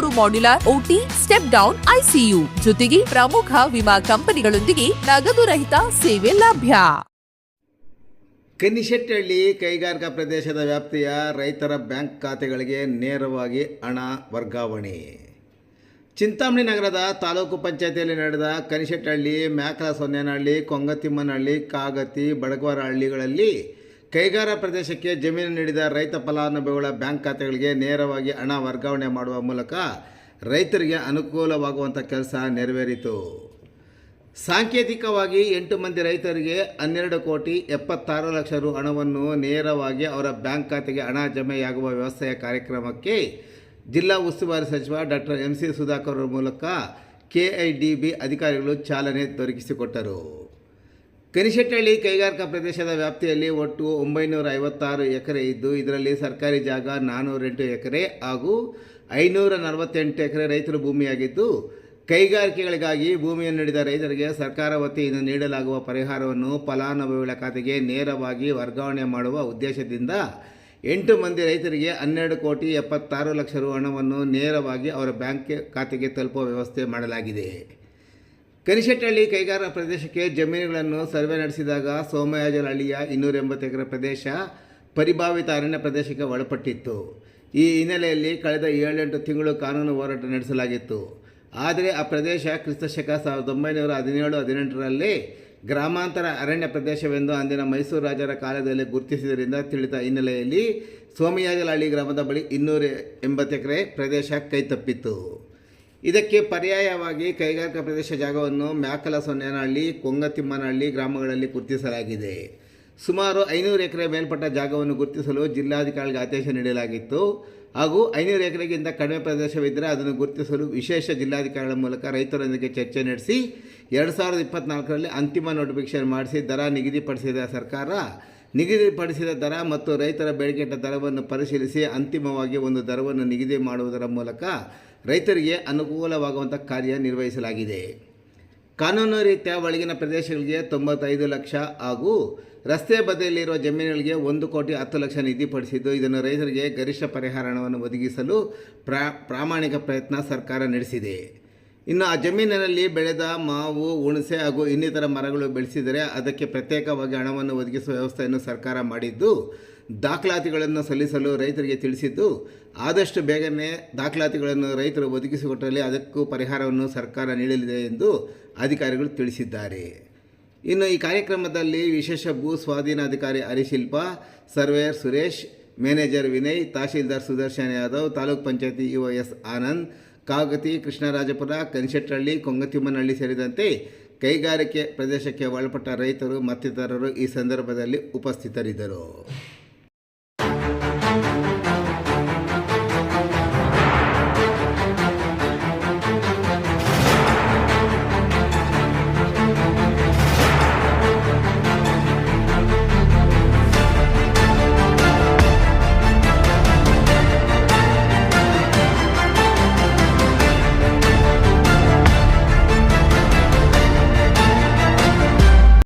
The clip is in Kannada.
ಮೂರು modular OT step down ICU ಜೊತೆಗೆ ಪ್ರಮುಖ ವಿಮಾ ಕಂಪನಿಗಳೊಂದಿಗೆ ನಗದು ರಹಿತ ಸೇವೆ ಲಭ್ಯ. ಕನಿಶೆಟ್ಟಹಳ್ಳಿ ಕೈಗಾರಿಕಾ ಪ್ರದೇಶದ ವ್ಯಾಪ್ತಿಯ ರೈತರ ಬ್ಯಾಂಕ್ ಖಾತೆಗಳಿಗೆ ನೇರವಾಗಿ ಹಣ ವರ್ಗಾವಣೆ. ಚಿಂತಾಮಣಿ ನಗರದ ತಾಲೂಕು ಪಂಚಾಯತಿಯಲ್ಲಿ ನಡೆದ ಕನಿಶೆಟ್ಟಹಳ್ಳಿ ಮ್ಯಾಕಲ ಸೊನ್ನೆನಹಳ್ಳಿ ಕೊಂಗತಿಮ್ಮನಹಳ್ಳಿ, ಕಾಗತಿ, ಬಡಗವರ ಹಳ್ಳಿಗಳಲ್ಲಿ ಕೈಗಾರ ಪ್ರದೇಶಕ್ಕೆ ಜಮೀನು ನೀಡಿದ ರೈತ ಫಲಾನುಭವಿಗಳ ಬ್ಯಾಂಕ್ ಖಾತೆಗಳಿಗೆ ನೇರವಾಗಿ ಹಣ ವರ್ಗಾವಣೆ ಮಾಡುವ ಮೂಲಕ ರೈತರಿಗೆ ಅನುಕೂಲವಾಗುವಂಥ ಕೆಲಸ ನೆರವೇರಿತು. ಸಾಂಕೇತಿಕವಾಗಿ ಎಂಟು ಮಂದಿ ರೈತರಿಗೆ ಹನ್ನೆರಡು ಕೋಟಿ ಎಪ್ಪತ್ತಾರು ಲಕ್ಷ ರು ಹಣವನ್ನು ನೇರವಾಗಿ ಅವರ ಬ್ಯಾಂಕ್ ಖಾತೆಗೆ ಹಣ ಜಮೆಯಾಗುವ ವ್ಯವಸ್ಥೆಯ ಕಾರ್ಯಕ್ರಮಕ್ಕೆ ಜಿಲ್ಲಾ ಉಸ್ತುವಾರಿ ಸಚಿವ ಡಾಕ್ಟರ್ ಎಂ ಸಿ ಸುಧಾಕರ್ ಮೂಲಕ ಕೆಐಡಿಬಿ ಅಧಿಕಾರಿಗಳು ಚಾಲನೆ ದೊರಕಿಸಿಕೊಟ್ಟರು. ಕನಿಶೆಟ್ಟಹಳ್ಳಿ ಕೈಗಾರಿಕಾ ಪ್ರದೇಶದ ವ್ಯಾಪ್ತಿಯಲ್ಲಿ ಒಟ್ಟು ಒಂಬೈನೂರ ಐವತ್ತಾರು ಎಕರೆ ಇದ್ದು, ಇದರಲ್ಲಿ ಸರ್ಕಾರಿ ಜಾಗ ನಾನ್ನೂರೆಂಟು ಎಕರೆ ಹಾಗೂ ಐನೂರ ನಲವತ್ತೆಂಟು ಎಕರೆ ರೈತರ ಭೂಮಿಯಾಗಿದ್ದು, ಕೈಗಾರಿಕೆಗಳಿಗಾಗಿ ಭೂಮಿಯನ್ನು ನೀಡಿದ ರೈತರಿಗೆ ಸರ್ಕಾರ ವತಿಯಿಂದ ನೀಡಲಾಗುವ ಪರಿಹಾರವನ್ನು ಫಲಾನುಭವಿಗಳ ಖಾತೆಗೆ ನೇರವಾಗಿ ವರ್ಗಾವಣೆ ಮಾಡುವ ಉದ್ದೇಶದಿಂದ ಎಂಟು ಮಂದಿ ರೈತರಿಗೆ ಹನ್ನೆರಡು ಕೋಟಿ ಎಪ್ಪತ್ತಾರು ಲಕ್ಷ ರು ಹಣವನ್ನು ನೇರವಾಗಿ ಅವರ ಬ್ಯಾಂಕ್ ಖಾತೆಗೆ ತಲುಪುವ ವ್ಯವಸ್ಥೆ ಮಾಡಲಾಗಿದೆ. ಕನಿಶೆಟ್ಟಹಳ್ಳಿ ಕೈಗಾರಿಕಾ ಪ್ರದೇಶಕ್ಕೆ ಜಮೀನುಗಳನ್ನು ಸರ್ವೆ ನಡೆಸಿದಾಗ ಸೋಮಯಾಜರಹಳ್ಳಿಯ ಇನ್ನೂರ ಎಂಬತ್ತು ಎಕರೆ ಪ್ರದೇಶ ಪರಿಭಾವಿತ ಅರಣ್ಯ ಪ್ರದೇಶಕ್ಕೆ ಒಳಪಟ್ಟಿತ್ತು. ಈ ಹಿನ್ನೆಲೆಯಲ್ಲಿ ಕಳೆದ ಏಳೆಂಟು ತಿಂಗಳು ಕಾನೂನು ಹೋರಾಟ ನಡೆಸಲಾಗಿತ್ತು. ಆದರೆ ಆ ಪ್ರದೇಶ ಕ್ರಿಸ್ತಶಕ ಸಾವಿರದ ಒಂಬೈನೂರ ಹದಿನೇಳು, ಹದಿನೆಂಟರಲ್ಲಿ ಗ್ರಾಮಾಂತರ ಅರಣ್ಯ ಪ್ರದೇಶವೆಂದು ಅಂದಿನ ಮೈಸೂರು ರಾಜರ ಕಾಲದಲ್ಲಿ ಗುರುತಿಸಿದ್ದರಿಂದ ತಿಳಿದ ಹಿನ್ನೆಲೆಯಲ್ಲಿ ಸೋಮಯಾಜಲಹಳ್ಳಿ ಗ್ರಾಮದ ಬಳಿ ಇನ್ನೂರ ಎಂಬತ್ತು ಎಕರೆ ಪ್ರದೇಶ ಕೈತಪ್ಪಿತ್ತು. ಇದಕ್ಕೆ ಪರ್ಯಾಯವಾಗಿ ಕೈಗಾರಿಕಾ ಪ್ರದೇಶ ಜಾಗವನ್ನು ಮ್ಯಾಕಲ ಸೊನ್ನೇನಹಳ್ಳಿ ಕೊಂಗತಿಮ್ಮನಹಳ್ಳಿ ಗ್ರಾಮಗಳಲ್ಲಿ ಗುರುತಿಸಲಾಗಿದೆ. ಸುಮಾರು ಐನೂರು ಎಕರೆ ಮೇಲ್ಪಟ್ಟ ಜಾಗವನ್ನು ಗುರುತಿಸಲು ಜಿಲ್ಲಾಧಿಕಾರಿಗಳಿಗೆ ಆದೇಶ ನೀಡಲಾಗಿತ್ತು. ಹಾಗೂ ಐನೂರು ಎಕರೆಗಿಂತ ಕಡಿಮೆ ಪ್ರದೇಶವಿದ್ದರೆ ಅದನ್ನು ಗುರುತಿಸಲು ವಿಶೇಷ ಜಿಲ್ಲಾಧಿಕಾರಿಗಳ ಮೂಲಕ ರೈತರೊಂದಿಗೆ ಚರ್ಚೆ ನಡೆಸಿ, ಎರಡು ಸಾವಿರದ ಇಪ್ಪತ್ತ್ನಾಲ್ಕರಲ್ಲಿ ಅಂತಿಮ ನೋಟಿಫಿಕೇಷನ್ ಮಾಡಿಸಿ ದರ ನಿಗದಿಪಡಿಸಿದ ಸರ್ಕಾರ, ನಿಗದಿಪಡಿಸಿದ ದರ ಮತ್ತು ರೈತರ ಬೇಡಿಕೆಟ್ಟ ದರವನ್ನು ಪರಿಶೀಲಿಸಿ ಅಂತಿಮವಾಗಿ ಒಂದು ದರವನ್ನು ನಿಗದಿ ಮಾಡುವುದರ ಮೂಲಕ ರೈತರಿಗೆ ಅನುಕೂಲವಾಗುವಂಥ ಕಾರ್ಯ ನಿರ್ವಹಿಸಲಾಗಿದೆ. ಕಾನೂನು ರೀತಿಯ ಒಳಗಿನ ಪ್ರದೇಶಗಳಿಗೆ ತೊಂಬತ್ತೈದು ಲಕ್ಷ ಹಾಗೂ ರಸ್ತೆ ಬದಿಯಲ್ಲಿರುವ ಜಮೀನುಗಳಿಗೆ ಒಂದು ಕೋಟಿ ಹತ್ತು ಲಕ್ಷ ನಿಧಿಪಡಿಸಿದ್ದು ಇದನ್ನು ರೈತರಿಗೆ ಗರಿಷ್ಠ ಪರಿಹಾರ ಹಣವನ್ನು ಒದಗಿಸಲು ಪ್ರಾ, ಪ್ರಾಮಾಣಿಕ ಪ್ರಯತ್ನ ಸರ್ಕಾರ ನಡೆಸಿದೆ. ಇನ್ನು ಆ ಜಮೀನಿನಲ್ಲಿ ಬೆಳೆದ ಮಾವು, ಹುಣಸೆ ಹಾಗೂ ಇನ್ನಿತರ ಮರಗಳು ಬೆಳೆಸಿದರೆ ಅದಕ್ಕೆ ಪ್ರತ್ಯೇಕವಾಗಿ ಹಣವನ್ನು ಒದಗಿಸುವ ವ್ಯವಸ್ಥೆಯನ್ನು ಸರ್ಕಾರ ಮಾಡಿದ್ದು ದಾಖಲಾತಿಗಳನ್ನು ಸಲ್ಲಿಸಲು ರೈತರಿಗೆ ತಿಳಿಸಿದ್ದು, ಆದಷ್ಟು ಬೇಗನೆ ದಾಖಲಾತಿಗಳನ್ನು ರೈತರು ಒದಗಿಸಿಕೊಟ್ಟಲ್ಲಿ ಅದಕ್ಕೂ ಪರಿಹಾರವನ್ನು ಸರ್ಕಾರ ನೀಡಲಿದೆ ಎಂದು ಅಧಿಕಾರಿಗಳು ತಿಳಿಸಿದ್ದಾರೆ. ಇನ್ನು ಈ ಕಾರ್ಯಕ್ರಮದಲ್ಲಿ ವಿಶೇಷ ಭೂ ಸ್ವಾಧೀನಾಧಿಕಾರಿ Harishilpa, surveyor Suresh, manager Vinay, tahsildar Sudarshan Yadav, taluk panchayat E O S Anand, Kagati, Krishnarajapura Kanishettahalli Kongatimmanahalli ಸೇರಿದಂತೆ ಕೈಗಾರಿಕೆ ಪ್ರದೇಶಕ್ಕೆ ಒಳಪಟ್ಟ ರೈತರು ಮತ್ತಿತರರು ಈ ಸಂದರ್ಭದಲ್ಲಿ ಉಪಸ್ಥಿತರಿದ್ದರು.